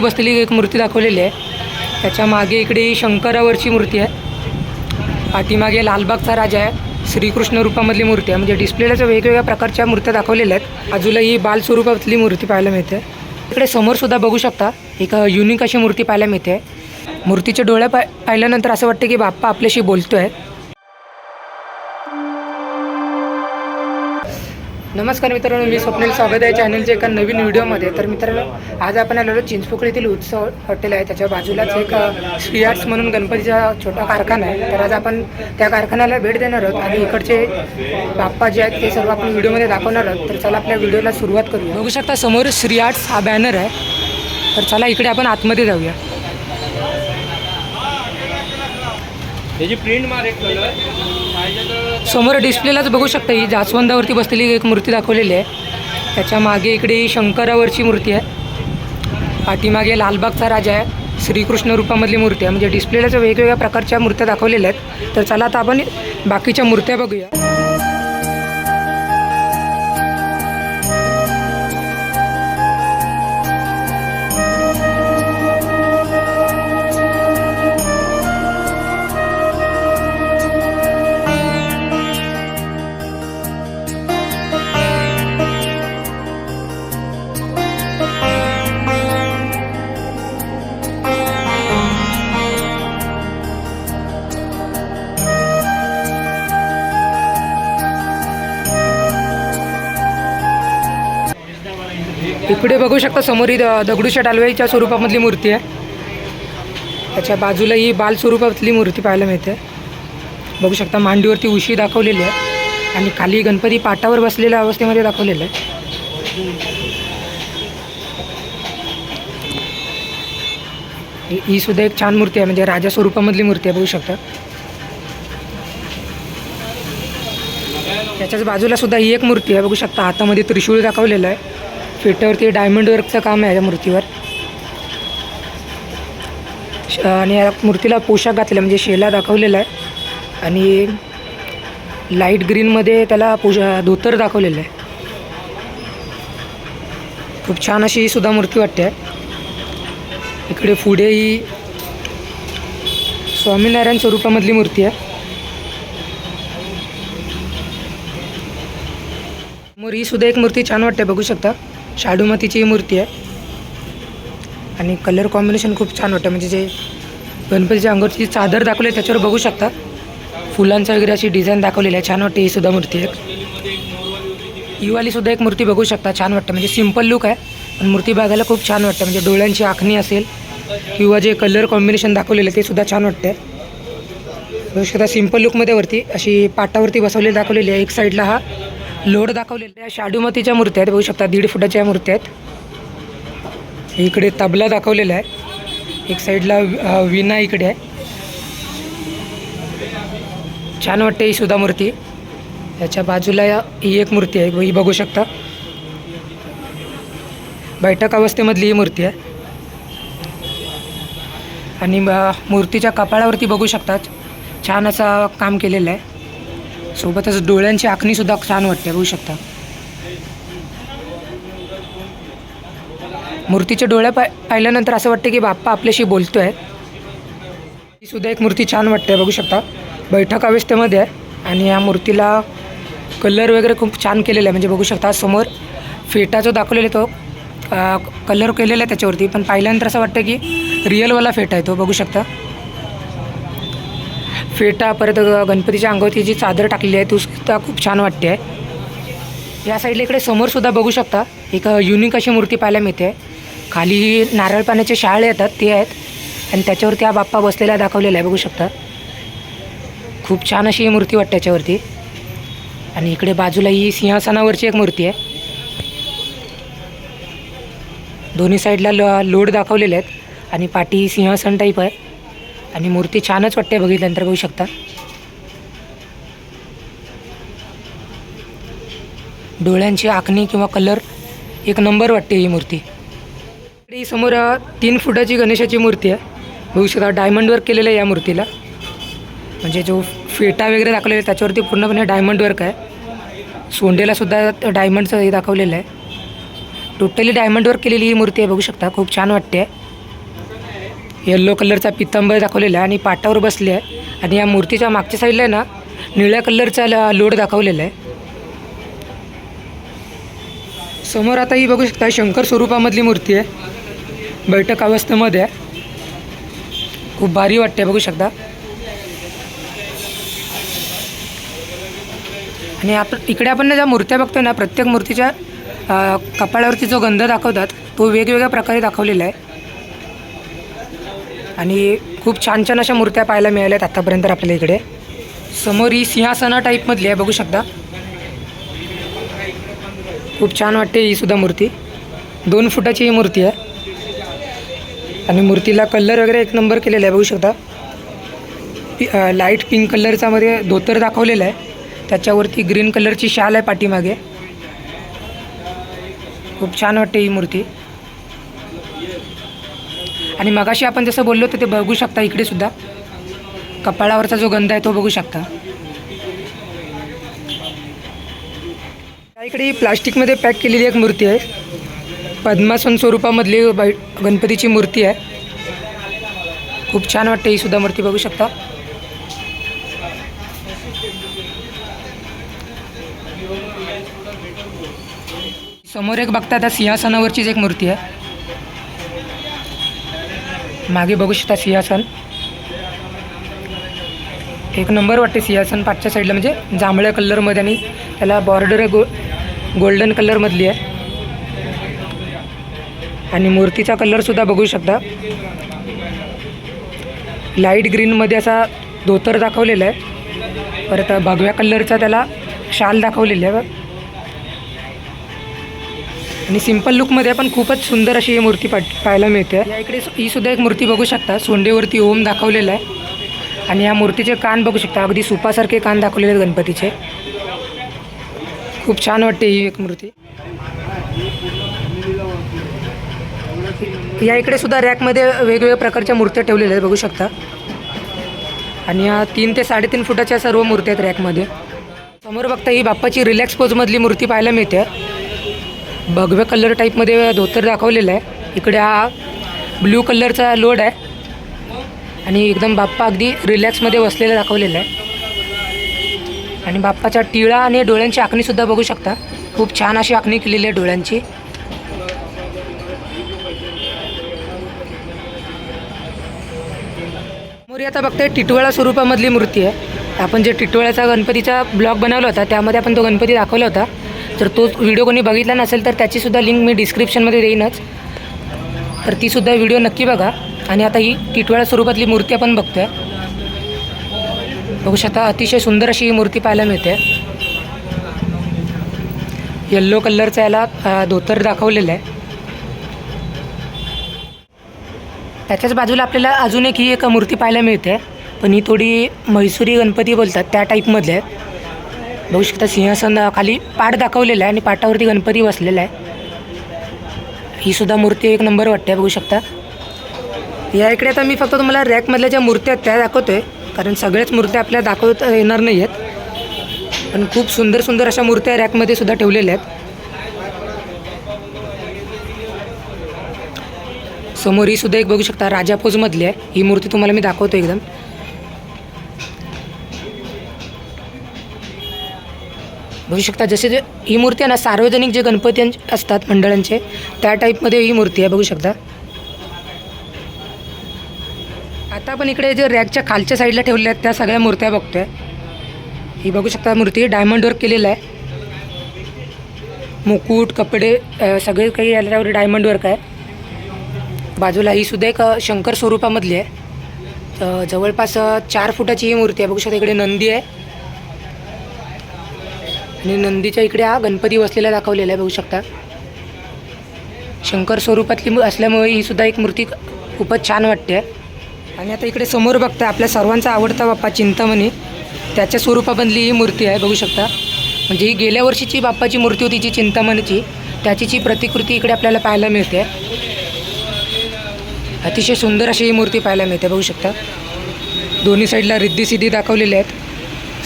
वरती बसलेली एक मूर्ती दाखवलेली आहे. त्याच्यामागे इकडे शंकरावरची मूर्ती आहे. पाठीमागे लालबागचा राजा आहे. श्रीकृष्ण रूपामधली मूर्ती आहे. म्हणजे डिस्प्लेलाच वेगवेगळ्या प्रकारच्या मूर्त्या दाखवलेल्या आहेत. बाजूला ही बाल स्वरूपातली मूर्ती पाहायला मिळते. इकडे समोरसुद्धा बघू शकता एक युनिक अशी मूर्ती पाहायला मिळते. मूर्तीच्या डोळ्या पा पाहिल्यानंतर असं वाटतं की बाप्पा आपल्याशी बोलतो आहे नमस्कार मित्रांनो मी स्वप्नील स्वागत आहे चॅनलच्या एका नवीन व्हिडिओमध्ये. तर मित्रांनो आज आपण आलेलो चिंचपोकळी येथील उत्सव हॉटेल आहे. त्याच्या बाजूलाच एक श्री आर्ट्स म्हणून गणपतीचा छोटा कारखाना आहे. तर आज आपण त्या कारखान्याला भेट देणार आहोत आणि इकडचे बाप्पा जे आहेत ते सर्व आपण व्हिडिओमध्ये दाखवणार आहोत. तर चला आपल्या व्हिडिओला सुरुवात करू बघू शकता समोर श्री आर्ट्स हा बॅनर आहे. तर चला इकडे आपण आतमध्ये जाऊया. त्याची प्रिंट मार एक कलर समोर डिस्प्लेलाच बघू शकता ही जास्वंदावरती बसलेली एक मूर्ती दाखवलेली आहे. त्याच्यामागे इकडे शंकरावरची मूर्ती आहे. पाठीमागे लालबागचा राजा आहे. श्रीकृष्ण रूपामधली मूर्ती आहे. म्हणजे डिस्प्लेलाच वेगवेगळ्या प्रकारच्या मूर्त्या दाखवलेल्या आहेत. तर चला आता आपण बाकीच्या मूर्त्या बघूया. इकडे बघू शकता समोर ही द- दगडूशेठ हलवाईच्या स्वरूपामधली मूर्ती आहे. त्याच्या बाजूला ही बाल स्वरूपातली मूर्ती पाहायला मिळते. बघू शकता मांडीवरती उशी दाखवलेली आहे आणि खाली गणपती पाटावर बसलेल्या अवस्थेमध्ये दाखवलेलं आहे. ही- ही सुद्धा एक छान मूर्ती आहे म्हणजे राजा स्वरूपामधली मूर्ती आहे बघू शकता. त्याच्याच बाजूला सुद्धा ही एक मूर्ती आहे बघू शकता. हातामध्ये त्रिशूळ दाखवलेलं आहे. फेट्यावरती डायमंड वर्कचं काम आहे या मूर्तीवर. आणि या मूर्तीला पोशाख घातलेला म्हणजे शेला दाखवलेला आहे. आणि लाइट ग्रीनमध्ये त्याला पोशा धोतर दाखवलेलं आहे. खूप छान अशी ही सुद्धा मूर्ती वाटते. आहे इकडे पुढे ही स्वामीनारायण स्वरूपामधली मूर्ती आहे. समोर ही सुद्धा एक मूर्ती छान वाटते बघू शकता. शाडूमातीची ही मूर्ती आहे. आणि कलर कॉम्बिनेशन खूप छान वाटतं. म्हणजे जे गणपतीच्या अंगावरची जी चादर दाखवली आहे त्याच्यावर बघू शकता. फुलांचं वगैरे अशी डिझाईन दाखवलेली आहे. छान वाटते ही सुद्धा मूर्ती एक. ही सुद्धा एक मूर्ती बघू शकता. छान वाटतं. म्हणजे सिंपल लुक आहे पण मूर्ती बघायला खूप छान वाटतं. म्हणजे डोळ्यांची आखणी असेल किंवा जे कलर कॉम्बिनेशन दाखवलेलं आहे ते सुद्धा छान वाटतं बघू शकता सिंपल लुकमध्ये वरती अशी पाटावरती बसवलेली दाखवलेली आहे. एक साईडला हा लोड दाखवलेल्या आहे. शाडूमतीच्या मूर्त्या आहेत. बघू शकता दीड फुटाच्या मूर्त्या आहेत. इकडे तबला दाखवलेला आहे. एक साईडला विना विणा इकडे आहे. छान वाटते ही सुद्धा मूर्ती. याच्या बाजूला ही एक मूर्ती आहे. ही बघू शकता. बैठक अवस्थेमधली ही मूर्ती आहे. आणि मूर्तीच्या कपाळावरती बघू शकता. छान असा काम केलेलं आहे. सोबतच डोळ्यांची आखणीसुद्धा छान वाटते बघू शकता. मूर्तीच्या डोळ्या पाय पाहिल्यानंतर असं वाटतं की बाप्पा आपल्याशी बोलतो आहे ही सुद्धा एक मूर्ती छान वाटते बघू शकता. बैठक अवस्थेमध्ये आहे आणि या मूर्तीला कलर वगैरे खूप छान केलेला आहे. म्हणजे बघू शकता समोर फेटा जो दाखवलेला आहे तो कलर केलेला आहे त्याच्यावरती. पण पाहिल्यानंतर असं वाटतं की रिअलवाला फेटा आहे तो बघू शकता. फेटा परत गणपतीच्या अंगावरती जी चादर टाकलेली आहे तीसुद्धा खूप छान वाटते. आहे या साईडला इकडे समोरसुद्धा बघू शकता एक युनिक अशी मूर्ती पाहायला मिळते. खाली नारळ पाण्याचे शाळे येतात ते आहेत. आणि त्याच्यावरती हा बाप्पा बसलेला दाखवलेला आहे बघू शकता. खूप छान अशी ही मूर्ती वाटते त्याच्यावरती आणि इकडे बाजूला ही सिंहासनावरची एक मूर्ती आहे. दोन्ही साईडला लोड दाखवलेले आहेत. आणि पाठी सिंहासन टाईप आहे. आणि मूर्ती छानच वाटते बघितल्यानंतर बघू शकता. डोळ्यांची आखणी किंवा कलर एक नंबर वाटते ही मूर्ती. इकडे समोर तीन फुटाची गणेशाची मूर्ती आहे. बघू शकता डायमंड वर्क केलेलं आहे या मूर्तीला. म्हणजे जो फेटा वगैरे दाखवलेला आहे त्याच्यावरती पूर्णपणे डायमंड वर्क आहे. सोंडेला सुद्धा डायमंडचं हे दाखवलेलं आहे. टोटली डायमंड वर्क केलेली ही मूर्ती आहे बघू शकता. खूप छान वाटते. येल्लो कलरचा पित्तांबर दाखवलेला आहे आणि पाटावर बसले आहे. आणि या मूर्तीच्या मागच्या साईडला आहे ना निळ्या कलरचा ल- लोड दाखवलेला आहे. समोर आता ही बघू शकता शंकर स्वरूपामधली मूर्ती आहे. बैठक अवस्थेमध्ये आहे. खूप भारी वाटते बघू शकता. आणि आपण इकडे आपण ज्या मूर्त्या बघतो ना प्रत्येक मूर्तीच्या कपाळावरती जो गंध दाखवतात तो वेगवेगळ्या प्रकारे दाखवलेला आहे. आणि खूप छान छान अशा मूर्त्या पाहायला मिळाल्या आहेत आत्तापर्यंत आपल्याला इकडे. समोर ही सिंहासना टाईपमधली आहे बघू शकता. खूप छान वाटते ही सुद्धा मूर्ती. दोन फुटाची ही मूर्ती आहे. आणि मूर्तीला कलर वगैरे एक नंबर केलेला आहे बघू शकता. पि- लाइट पिंक कलरचा मध्ये धोतर दाखवलेला आहे. त्याच्यावरती ग्रीन कलरची शाल आहे पाठीमागे. खूप छान वाटते ही मूर्ती. आणि मगाशी आपण जसं बोललो तर ते बघू शकता इकडे सुद्धा. कपाळावरचा जो गंध आहे तो बघू शकता. इकडे ही प्लास्टिकमध्ये पॅक केलेली एक मूर्ती आहे. पद्मासन स्वरूपामधली गणपतीची मूर्ती आहे. खूप छान वाटते ही सुद्धा मूर्ती बघू शकता. समोर एक बघता त्या सिंहासनावरचीच एक मूर्ती आहे. मागे बघू शकता सिंहासन. एक नंबर वाटते सिंहासन पाठच्या साईडला म्हणजे जांभळ्या कलरमध्ये आणि त्याला बॉर्डर गो गोल्डन कलरमधली आहे. आणि मूर्तीचा कलरसुद्धा बघू शकता. लाइट ग्रीनमध्ये असा धोतर दाखवलेला आहे. परत भगव्या कलरचा त्याला शाल दाखवलेली आहे आणि सिंपल लुकमध्ये पण खूपच सुंदर अशी ही मूर्ती पाट पाहायला मिळते. या इकडे ही सुद्धा एक मूर्ती बघू शकता. सोंडेवरती ओम दाखवलेला आहे. आणि या मूर्तीचे कान बघू शकता. अगदी सुपासारखे कान दाखवलेले आहेत गणपतीचे. खूप छान वाटते ही एक मूर्ती. या इकडे सुद्धा रॅकमध्ये वेगवेगळ्या प्रकारच्या मूर्त्या ठेवलेल्या आहेत बघू शकता. आणि या तीन ते साडेतीन फुटाच्या सर्व मूर्त्या आहेत रॅकमध्ये समोर बघता ही बाप्पाची रिलॅक्स पोजमधली मूर्ती पाहायला मिळते. भगव्या कलर टाईपमध्ये धोतर दाखवलेलं आहे. इकडे हा ब्ल्यू कलरचा लोड आहे. आणि एकदम बाप्पा अगदी रिलॅक्समध्ये बसलेला दाखवलेला आहे. आणि बाप्पाच्या टिळा आणि डोळ्यांची आखणीसुद्धा बघू शकता. खूप छान अशी आखणी केलेली आहे डोळ्यांची. मोरी आता बघताय टिटवाळा स्वरूपामधली मूर्ती आहे. आपण जे टिटवाळ्याचा गणपतीचा ब्लॉग बनवला होता त्यामध्ये आपण तो गणपती दाखवला होता. जर तो व्हिडिओ कोणी बघितला नसेल तर त्याचीसुद्धा लिंक मी डिस्क्रिप्शनमध्ये देईनच. तर तीसुद्धा व्हिडिओ नक्की बघा. आणि आता ही टिटवाळा स्वरूपातली मूर्ती आपण बघतोय. बघू शकता अतिशय सुंदर अशी ही मूर्ती पाहायला मिळते. येल्लो कलरचा याला धोतर दाखवलेलं आहे. त्याच्याच बाजूला आपल्याला अजून एक ही एक मूर्ती पाहायला मिळते. पण ही थोडी म्हैसुरी गणपती बोलतात त्या टाईपमधले आहे बघू शकता सिंहासन खाली पाट दाखवलेला आहे आणि पाटावरती गणपती बसलेला आहे. ही सुद्धा मूर्ती एक नंबर वाटते बघू शकता. या इकडे आता मी फक्त तुम्हाला रॅकमधल्या ज्या मूर्त्या आहेत त्या दाखवतो आहे कारण सगळ्याच मूर्त्या आपल्या दाखवता येणार नाही आहेत. पण खूप सुंदर सुंदर अशा मूर्त्या रॅकमध्ये सुद्धा ठेवलेल्या आहेत. समोर ही सुद्धा एक बघू शकता राजा पोजमधली आहे. ही मूर्ती तुम्हाला मी दाखवतो एकदम. बघू शकता जसे जे ही मूर्ती आहे ना सार्वजनिक जे गणपती असतात मंडळांचे त्या टाईपमध्ये ही मूर्ती आहे बघू शकता. आता आपण इकडे जे रॅकच्या खालच्या साईडला ठेवल्या आहेत त्या सगळ्या मूर्त्या बघतोय. ही बघू शकता मूर्ती डायमंड वर्क केलेलं आहे. मुकुट कपडे सगळे काही याच्यावर डायमंड वर्क आहे. बाजूला ही सुद्धा एक शंकर स्वरूपामधली आहे. जवळपास चार फुटाची ही मूर्ती आहे. बघू शकता इकडे नंदी आहे. आणि नंदीच्या इकडे हा गणपती बसलेला दाखवलेला आहे बघू शकता. शंकर स्वरूपातली मू- असल्यामुळे ही सुद्धा एक मूर्ती खूपच छान वाटते. आणि आता इकडे समोर बघता आपल्या सर्वांचा आवडता बाप्पा चिंतामणी. त्याच्या स्वरूपामधली ही मूर्ती आहे बघू शकता. म्हणजे ही गेल्या वर्षीची बाप्पाची मूर्ती होती जी चिंतामणीची. त्याचीची प्रतिकृती इकडे आपल्याला पाहायला मिळते. अतिशय सुंदर अशी ही मूर्ती पाहायला मिळते बघू शकता. दोन्ही साईडला रिद्धी सिद्धी दाखवलेल्या आहेत.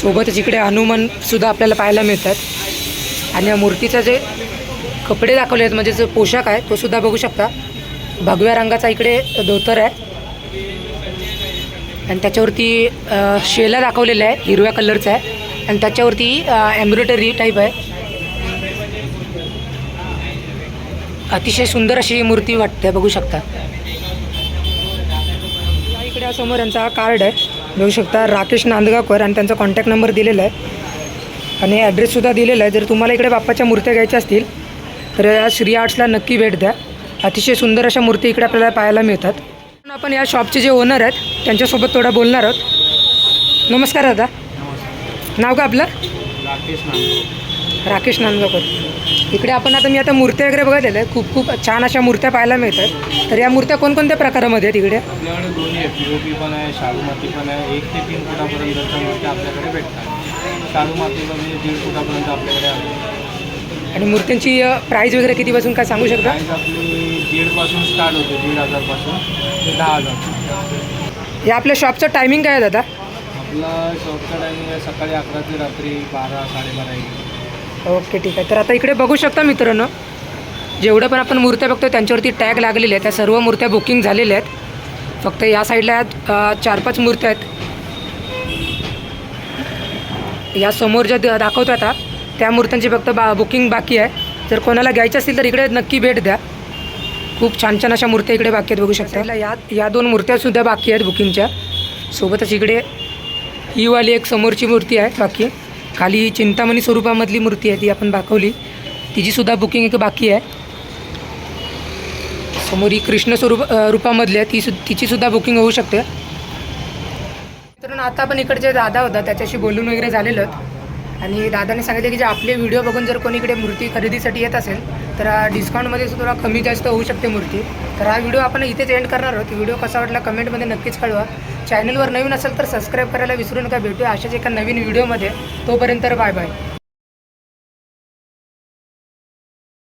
सोबतच इकडे हनुमानसुद्धा आपल्याला पाहायला मिळतात. आणि या मूर्तीचं जे कपडे दाखवले आहेत म्हणजे जो पोशाख आहे तो सुद्धा बघू शकता. भगव्या रंगाचा इकडे धोतर आहे. आणि त्याच्यावरती शेला दाखवलेला आहे हिरव्या कलरचा आहे आणि त्याच्यावरती एम्ब्रॉयडरी टाईप आहे. अतिशय सुंदर अशी ही मूर्ती वाटते बघू शकता. या इकडे समोर यांचा कार्ड आहे. बघू शकता राकेश नांदगावकर आणि त्यांचा कॉन्टॅक्ट नंबर दिलेला आहे. आणि ॲड्रेससुद्धा दिलेला आहे. जर तुम्हाला इकडे बाप्पाच्या मूर्त्या घ्यायच्या असतील तर या श्री आर्ट्सला नक्की भेट द्या. अतिशय सुंदर अशा मूर्ती इकडे आपल्याला पाहायला मिळतात. पण आपण या शॉपचे जे ओनर आहेत त्यांच्यासोबत थोडं बोलणार आहोत. नमस्कार दादा. नाव का आपलं? राकेश राकेश नांदगावकर. इकडे आपण आता मी आता मूर्त्या वगैरे बघितलेल्या आहे खूप खूप छान अशा मूर्त्या पाहायला मिळतात. तर या मूर्त्या कोणकोणत्या प्रकारामध्ये आहेत इकडे? आपल्याकडे दोन्ही आहे पी ओ पी पण आहे शालू माती पण आहे. एक ते तीन फुटापर्यंतच्या मूर्त्या आपल्याकडे भेटतात. शालू मातीमध्ये दीड फुटापर्यंत आपल्याकडे आहे. आणि मूर्त्यांची प्राईज वगैरे कितीपासून काय सांगू शकता? प्राईस आपली दीडपासून स्टार्ट होते दीड हजारपासून ते दहा हजार. या आपल्या शॉपचं टायमिंग काय आहे दादा? आपला शॉपचा टायमिंग आहे सकाळी अकरा ते रात्री बारा साडेबारा एक. ओके ठीक आहे. तर आता इकडे बघू शकता मित्रांनो जेवढं पण आपण मूर्त्या बघतो त्यांच्यावरती टॅग लागलेले आहेत. त्या सर्व मूर्त्या बुकिंग झालेल्या आहेत. फक्त या साईडला चार पाच मूर्त्या आहेत. या समोर ज्या दाखवतो आता त्या मूर्त्यांची फक्त बा बुकिंग बाकी आहे. जर कोणाला घ्यायचं असतील तर इकडे नक्की भेट द्या. खूप छान छान अशा मूर्त्या इकडे बाकी आहेत बघू शकता. या या दोन मूर्त्यासुद्धा बाकी आहेत बुकिंगच्या. सोबतच इकडे ही वाली एक समोरची मूर्ती आहे बाकी. खाली चिंतामणी स्वरूपामधली मूर्ती आहे ती आपण दाखवली. तिचीसुद्धा बुकिंग एक बाकी आहे. समोर ही कृष्ण स्वरूप रूपामधली आहे. ती सु तिचीसुद्धा बुकिंग होऊ शकते. मित्रांनो आता आपण इकडे दादा होता त्याच्याशी बोलून वगैरे झालेलं आणि दादाने सांगितलं की जे आपले व्हिडिओ बघून जर कोणी इकडे मूर्ती खरेदीसाठी येत असेल तर डिस्काउंटमध्ये थोडा कमी जास्त होऊ शकते मूर्ती. तर हा व्हिडिओ आपण इथेच एंड करणार आहोत. व्हिडिओ कसा वाटला कमेंटमध्ये नक्कीच कळवा. चॅनलवर नवीन असेल तर सबस्क्राईब करायला विसरू नका. भेटूया अशाच एका नवीन व्हिडिओमध्ये तोपर्यंत बाय बाय